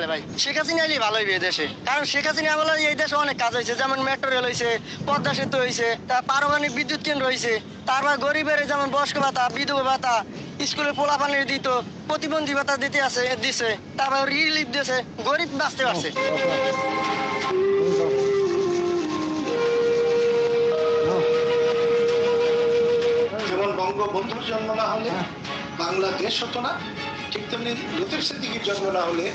আসলে ভাই। শেখ হাসিনা এলে ভালোই হবে দেশে। কারণ শেখ হাসিনা আমলে এই দেশে অনেক কাজ হয়েছে, যেমন মেট্রো রেল হয়েছে পদ্মা সেতু হয়েছে তার পারমাণবিক বিদ্যুৎ কেন্দ্র হয়েছে তারপর গরিবের যেমন বয়স্ক ভাতা, বিধবা ভাতা, স্কুলে পোলা পানির দিত, প্রতিবন্ধী ভাতা দিতে আছে, দিছে, তারপর রিলিফ দিয়েছে, গরিব বাঁচতে পারছে। বঙ্গবন্ধুর জন্ম না হলে, বাংলাদেশ হতো না, ঠিক তেমনি লতিফ সিদ্দিকির জন্ম না হলে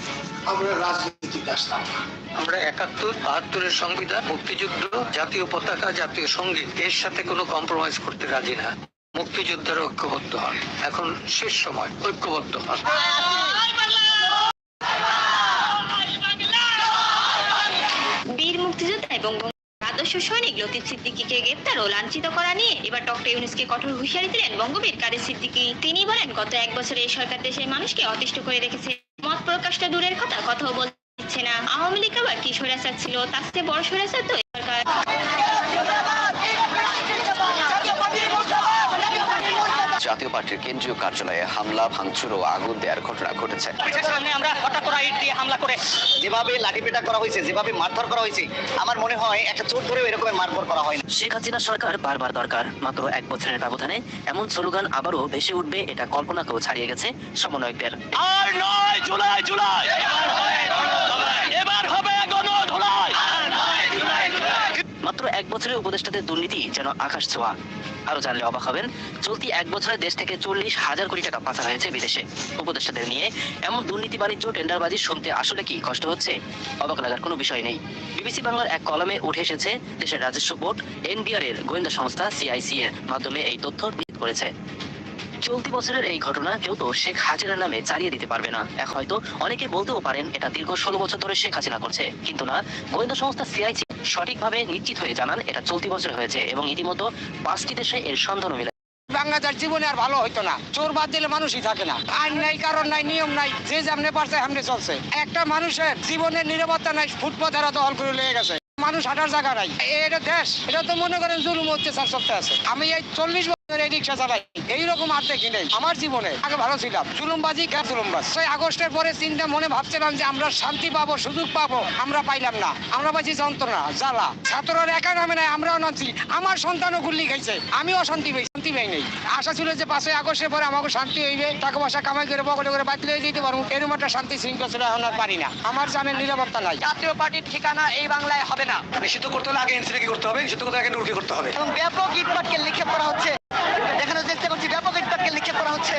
আমরা রাজনীতিতে আসতাম। আমরা একাত্তর, বাহাত্তরের সংবিধান, মুক্তিযুদ্ধ, জাতীয় পতাকা, জাতীয় সংগীত, এর সাথে কোনো কম্প্রোমাইজ করতে রাজি না। মুক্তিযোদ্ধারা ঐক্যবদ্ধ হন। এখন শেষ সময়, ঐক্যবদ্ধ হন। বীর মুক্তিযোদ্ধা এবং আদর্শ সৈনিক লতিফ সিদ্দিকীকে গ্রেপ্তার ও লাঞ্ছিত করা নিয়ে এবার ডক্টর ইউনুসকে কঠোর হুঁশিয়ারি দিলেন বঙ্গবীর। কাদের সিদ্দিকী? তিনি বলেন, গত এক বছরে এই সরকার দেশের মানুষকে অতিষ্ঠ করে রেখেছে। প্রকাশটা দূরের কথা, কথাও বলছে না। আওয়ামী লীগ আবার কি স্বৈরাচার ছিল? তার চেয়ে বড় স্বৈরাচার তো সরকার জাতীয় পার্টির কেন্দ্রীয় কার্যালয়ে হামলা ভাঙচুর ও আগুন দেওয়ার ঘটনা ঘটেছে। আমরা হঠাৎ করে ইট দিয়ে হামলা করে যেভাবে লাঠিপেটা করা হয়েছে যেভাবে মারধর করা হয়েছে আমার মনে হয় একটা চোর ধরেও এরকমের মারধর করা হয় না। শেখ হাসিনা সরকার বারবার দরকার মাত্র এক বছরের ব্যবধানে এমন স্লোগান আবারও ভেসে উঠবে এটা কল্পনাকেও ছাড়িয়ে গেছে সমন্বয়কদের। আর নয় জুলাই জুলাই এবার হবে গণধোলাই মাত্র এক বছরের উপদেষ্টাদের দুর্নীতি যেন আকাশ ছোঁয়া। আরও জানলে অবাক হবেন, চলতি এক বছরে দেশ থেকে চল্লিশ হাজার কোটি টাকা পাচার হয়েছে বিদেশে। উপদেষ্টাদের নিয়ে এমন দুর্নীতি, বাণিজ্য, টেন্ডারবাজি শুনতে আসলে কি কষ্ট হচ্ছে? অবাক লাগার কোনো বিষয় নেই। বিবিসি বাংলার এক কলমে উঠে এসেছে, দেশের রাজস্ব বোর্ড এনবিআর এর গোয়েন্দা সংস্থা সিআইসি এর মাধ্যমে এই তথ্য নিশ্চিত করেছে। চলতি বছরের এই ঘটনা কেউ তো শেখ হাসিনার নামে চালিয়ে দিতে পারবে না। এক হয়তো অনেকে বলতেও পারেন, এটা দীর্ঘ ষোলো বছর ধরে শেখ হাসিনা করছে। কিন্তু না, গোয়েন্দা সংস্থা সিআইসি সঠিকভাবে নিশ্চিত হয়ে জানান, এটা চলতি বছর হয়েছে এবং ইতিমধ্যে পাঁচটি দেশে এর সন্ধান মিলে বাংলাদেশ জীবনে আর ভালো হইতো না। চোর বাদ দিলে মানুষই থাকে না। আইন নাই, কারণ নাই, নিয়ম নাই। যে যেমনে পারছে সামনে চলছে। একটা মানুষের জীবনের নিরাপত্তা নাই ফুটপাথেরা দখল করে লেগে গেছে। মানুষ হাঁটার জায়গা নাই। এটা দেশ। এটা তো মনে করেন জুলুম অত্যাচার আছে। আমি এই চল্লিশ রিক্সা চালাই। এইরকম আর দেখি নাই। আমার জীবনে আগে ভালো ছিলাম। জুলুমবাজি কে জুলুমবাজ? ছয় আগস্টের পরে চিন্তা মনে ভাবছিলাম যে আমরা শান্তি পাবো সুযোগ পাবো আমরা পাইলাম না। আমরা পাইছি যন্ত্রণা জ্বালা। ছাত্ররা একা নামে নাই আমরাও নামছি আমার সন্তানও গুল্লি খাইছে। আমিও অশান্তি পাই শান্তি পাই নাই। আশা ছিল যে পাঁচই আগস্টের পরে আমাকে শান্তি হইবে। টাকা পয়সা কামাই করে বগলে করে বাতিল হয়ে যেতে পারব। এরকম একটা শান্তি শৃঙ্খলা ছিল এখন আর পারি না। আমার জানের নিরাপত্তা নাই। জাতীয় পার্টির ঠিকানা এই বাংলায় হবে না। নিষিদ্ধ করতে হলে আগে এনসিপি করতে হবে নিষিদ্ধ করতে আগে নুরকি করতে হবে। এবং ব্যাপক ইটপাটকে নিক্ষেপ করা হচ্ছে। দেখানো চেষ্টা করছি ব্যাপক ইটপাটকে নিক্ষেপ করা হচ্ছে।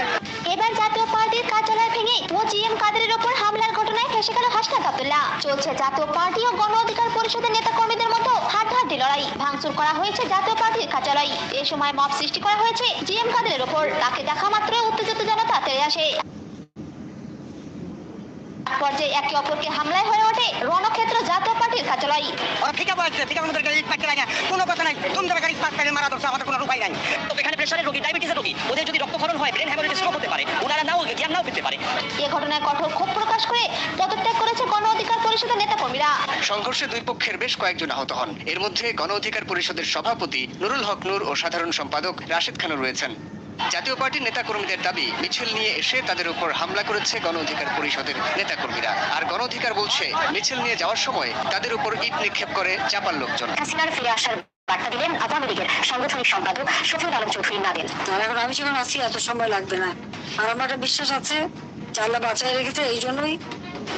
এবার জাতীয় পার্টির কার্যালয় ভেঙে ও জিএম কাদেরের ওপর হামলার ঘটনায় ফেসে গেল হাসনাত আব্দুল্লাহ। চলছে জাতীয় পার্টি ও গণ অধিকার পরিষদের নেতা কর্মীদের মধ্যে হাড্ডাহাড্ডি লড়াই। ভাঙচুর করা হয়েছে জাতীয় পার্টির কার্যালয়। এ সময় মব সৃষ্টি করা হয়েছে জি এম কাদেরের ওপর। তাকে দেখা মাত্র উত্তেজিত জনতা তেড়ে আসে। পর্যায়ে একে অপরকে হামলায় হয়ে ওঠে। রণক্ষেত্র জাতীয় পার্টির কার্যালয়। ওরা ঠিকা বলছে ঠিকা আমাদের গাড়ি ইট পাটকে লাগে কোনো কথা নাই। তুমি যাবে গাড়ি ইট পাটকে মারা দরকার আমাদের কোনো উপায় নাই। তো এখানে প্রেশারের রোগী ডায়াবেটিসের রোগী ওদের যদি রক্তক্ষরণ হয় ব্রেন হ্যামারেজ স্ট্রোক হতে পারে। ওনারা নাও জ্ঞান নাও পেতে পারে। এ ঘটনায় কঠোর ক্ষোভ প্রকাশ করে পদত্যাগ করেছে গণ অধিকার পরিষদের নেতা কর্মীরা সংঘর্ষে দুই পক্ষের বেশ কয়েকজন আহত হন। এর মধ্যে গণ অধিকার পরিষদের সভাপতি নুরুল হক নূর ও সাধারণ সম্পাদক রাশেদ খানও রয়েছেন। জাতীয় পার্টির নেতাকর্মীদের দাবি মিছিল নিয়ে এসে তাদের উপর হামলা করেছে গণ অধিকার পরিষদের নেতাকর্মীরা। আর গণ অধিকার বলছে মিছিল নিয়ে যাওয়ার সময় তাদের উপর ইট নিক্ষেপ করে চাপার লোকজন। হাসিনার ফিরে আসার বার্তা দিলেন আওয়ামী লীগের সাংগঠনিক সম্পাদক শফিউল আলম চৌধুরী নাদেল এখন আমি যখন আছি এত সময় লাগবে না। আর আমার একটা বিশ্বাস আছে আল্লাহ বাঁচাই রেখেছে এই জন্যই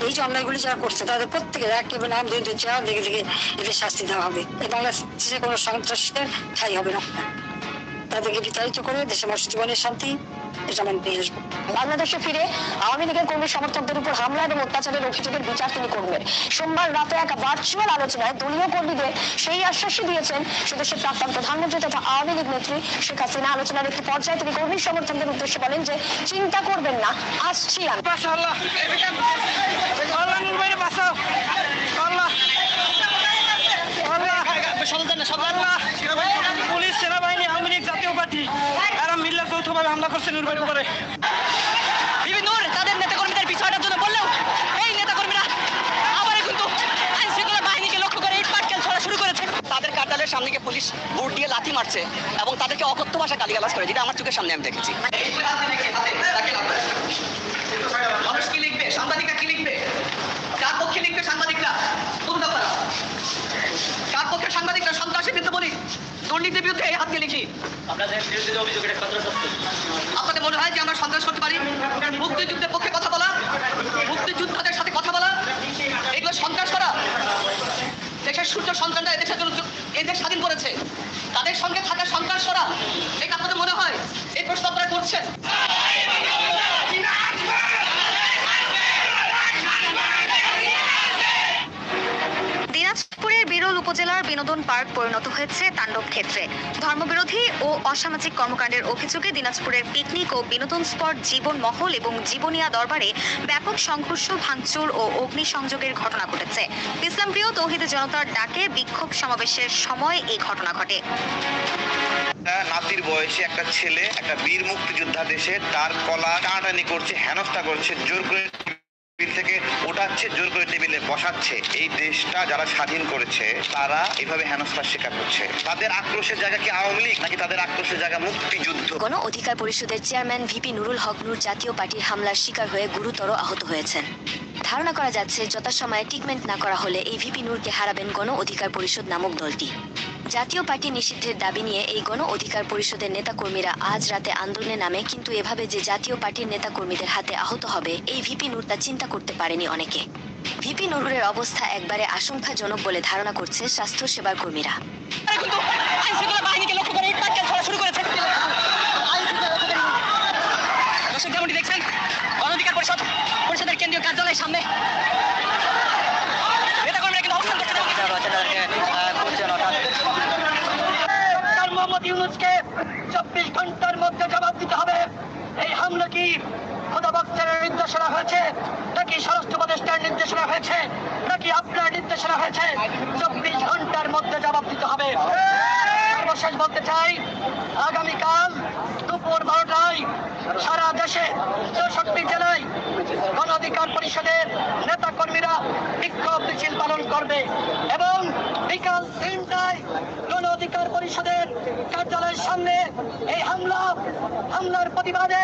এই যে অন্যায়গুলি যারা করছে তাদের প্রত্যেকের একেবারে নাম ধরে ধরে চেহারা দেখে দেখে এদের শাস্তি দেওয়া হবে। এই বাংলাদেশে কোনো সন্ত্রাসের ঠাই হবে না। তাদেরকে বিতাড়িত করে দেশে মানুষের জীবনের শান্তি নিয়ে আসব। বাংলাদেশে ফিরে আওয়ামী লীগের কর্মী সমর্থকদের উপর হামলা এবং অত্যাচারের অভিযোগের বিচার তিনি করবেন। সোমবার রাতে এক ভার্চুয়াল আলোচনায় দলীয় কর্মীদের সেই আশ্বাসই দিয়েছেন সদস্যের প্রাক্তন প্রধানমন্ত্রী তথা আওয়ামী লীগ নেত্রী শেখ হাসিনা। আলোচনার একটি পর্যায়ে তিনি কর্মী সমর্থকদের উদ্দেশ্যে বলেন যে চিন্তা করবেন না আসছি আমি। বাঁচাও। আল্লাহ। আল্লাহ। আল্লাহ। জাতীয় এরা মিল্লা যৌথভাবে হামলা করছে নূর ভাইয়ের উপরে। বিবি নূর তাদের বিষয়টার জন্য বললেও এই নেতাকর্মীরা আবারও কিন্তু আইন শৃঙ্খলা বাহিনীকে লক্ষ্য করে ইট পাটকেল ছড়া শুরু করেছে। তাদের কার্যালয়ের সামনে গিয়ে পুলিশ বুট দিয়ে লাথি মারছে এবং তাদেরকে অকথ্য ভাষা গালিগালাজ করে যেটা আমার চোখের সামনে আমি দেখেছি। মানুষ কি লিখবে? সাংবাদিকরা কি লিখবে? পক্ষে সাংবাদিকরা? কার। পক্ষে সাংবাদিকরা সন্ত্রাসের বিরুদ্ধে বলি দুর্নীতির বিরুদ্ধে এই হাত লিখি। আপনাদের মনে হয় যে আমরা সন্ত্রাস করতে পারি? মুক্তিযুদ্ধের পক্ষে কথা বলা মুক্তিযুদ্ধের সাথে কথা বলা, এগুলো সন্ত্রাস করা। দেশের সূর্য সন্তানরা এদেশের জন্য এদের স্বাধীন করেছে। তাদের সঙ্গে থাকা সন্ত্রাস করা, এটা আপনাদের মনে হয়? এই প্রশ্ন আপনারা করছেন? বিরল উপজেলার বিনোদন পার্ক পরিণত হয়েছে তাণ্ডব ক্ষেত্রে। ধর্মবিরোধী ও অসামাজিক কর্মকাণ্ডের অভিযোগে দিনাজপুরের পিকনিক ও বিনোদন স্পট জীবন মহল এবং জীবনিয়া দরবারে ব্যাপক সংঘর্ষ, ভাঙচুর ও অগ্নিসংযোগের ঘটনা ঘটেছে। ইসলামপ্রিয় তৌহিদ জনতার ডাকে বিক্ষোভ সমাবেশের সময় এই ঘটনা ঘটে। একটা নাতির বয়সে একটা ছেলে, একটা বীর মুক্তিযোদ্ধা দেশে, তার কলা টানাটানি করছে, হেনস্থা করছে, জোর করে টেবিল থেকে ওঠাচ্ছে জোর করে টেবিলে বসাচ্ছে। এই দেশটা যারা স্বাধীন করেছে, তারা এভাবে হেনস্থার শিকার হচ্ছে। তাদের আক্রোশের জায়গা কি আওয়ামী লীগ, নাকি তাদের আক্রোশের জায়গা মুক্তিযুদ্ধ? গণ অধিকার পরিষদের চেয়ারম্যান ভিপি নুরুল হক নূর জাতীয় পার্টির হামলার শিকার হয়ে গুরুতর আহত হয়েছেন। ধারণা করা যাচ্ছে, যথাসময়ে ট্রিটমেন্ট না করা হলে এই ভিপি নূরকে হারাবেন গণ অধিকার পরিষদ নামক দলটি। জাতীয় পার্টি নিষিদ্ধের দাবি নিয়ে এই গণ অধিকার পরিষদের নেতাকর্মীরা আজ রাতে আন্দোলনে নামে, কিন্তু এভাবে যে জাতীয় পার্টির নেতাকর্মীদের হাতে আহত হবে, এই ভিপি নূর তা চিন্তা করতে পারেনি অনেকে। ভিপি নুরুলের অবস্থা একবারে আশঙ্কাজনক বলে ধারণা করছে স্বাস্থ্য সেবার কর্মীরা দেখছেন, গণ অধিকার পরিষদ পরিষদের কেন্দ্রীয় কার্যালয়ের সামনে নেতাকর্মীরা কিন্তু অবস্থান করছে ডক্টর মোহাম্মদ ইউনুসকে চব্বিশ ঘণ্টার মধ্যে জবাব দিতে হবে। এই হামলা কি খোদা বক্তের নির্দেশনা হয়েছে, নাকি স্বরাষ্ট্র উপদেষ্টার নির্দেশনা হয়েছে, নাকি আপনার নির্দেশনা হয়েছে? চব্বিশ ঘণ্টার মধ্যে জবাব দিতে হবে। সর্বশেষ বলতে চাই, আগামীকাল দুপুর বারোটায় সারা দেশে চৌষট্টি জেলায় গণ অধিকার পরিষদের নেতা কর্মীরা বিক্ষোভ মিছিল পালন করবে এবং বিকাল তিনটায় অধিকার পরিষদের কার্যালয়ের সামনে এই হামলা হামলার প্রতিবাদে